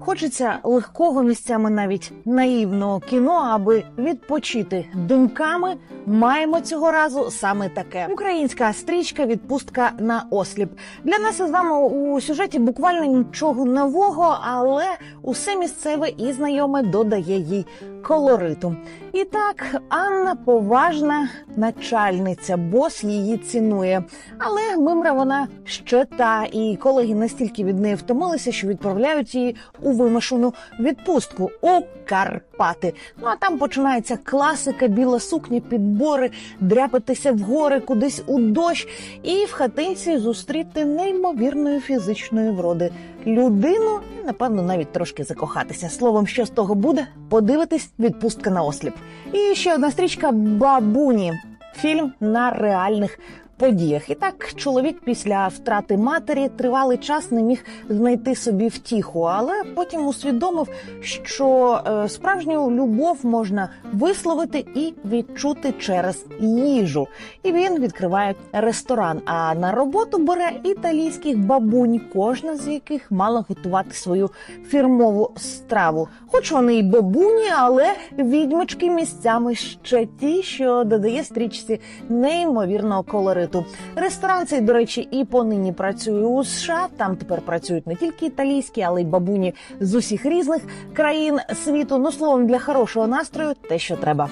Хочеться легкого місцями навіть наївного кіно, аби відпочити думками. Маємо цього разу саме таке: українська стрічка Відпустка на осліп. Для нас із вами у сюжеті буквально нічого нового, але усе місцеве і знайоме додає їй колориту. І так, Анна поважна начальниця, бос її цінує. Але мимра вона ще та, і колеги настільки від неї втомилися, що відправляють її у вимушену відпустку у Карпати. Ну а там починається класика, біла сукня, підбори, дряпатися в гори кудись у дощ, і в хатинці зустріти неймовірної фізичної вроди людину, напевно навіть трошки закохатися. Словом, що з того буде, подивитись відпустка на осліп. І ще одна стрічка Бабуні. Фільм на реальних подіях. І так, чоловік після втрати матері тривалий час не міг знайти собі втіху, але потім усвідомив, що е, справжню любов можна висловити і відчути через їжу. І він відкриває ресторан. А на роботу бере італійських бабунь, кожна з яких мала готувати свою фірмову страву. Хоч вони й бабуні, але відьмочки місцями ще ті, що додає стрічці неймовірного колориту. Ресторан цей, до речі, і понині працює у США. Там тепер працюють не тільки італійські, але й бабуні з усіх різних країн світу. Ну словом, для хорошого настрою те, що треба.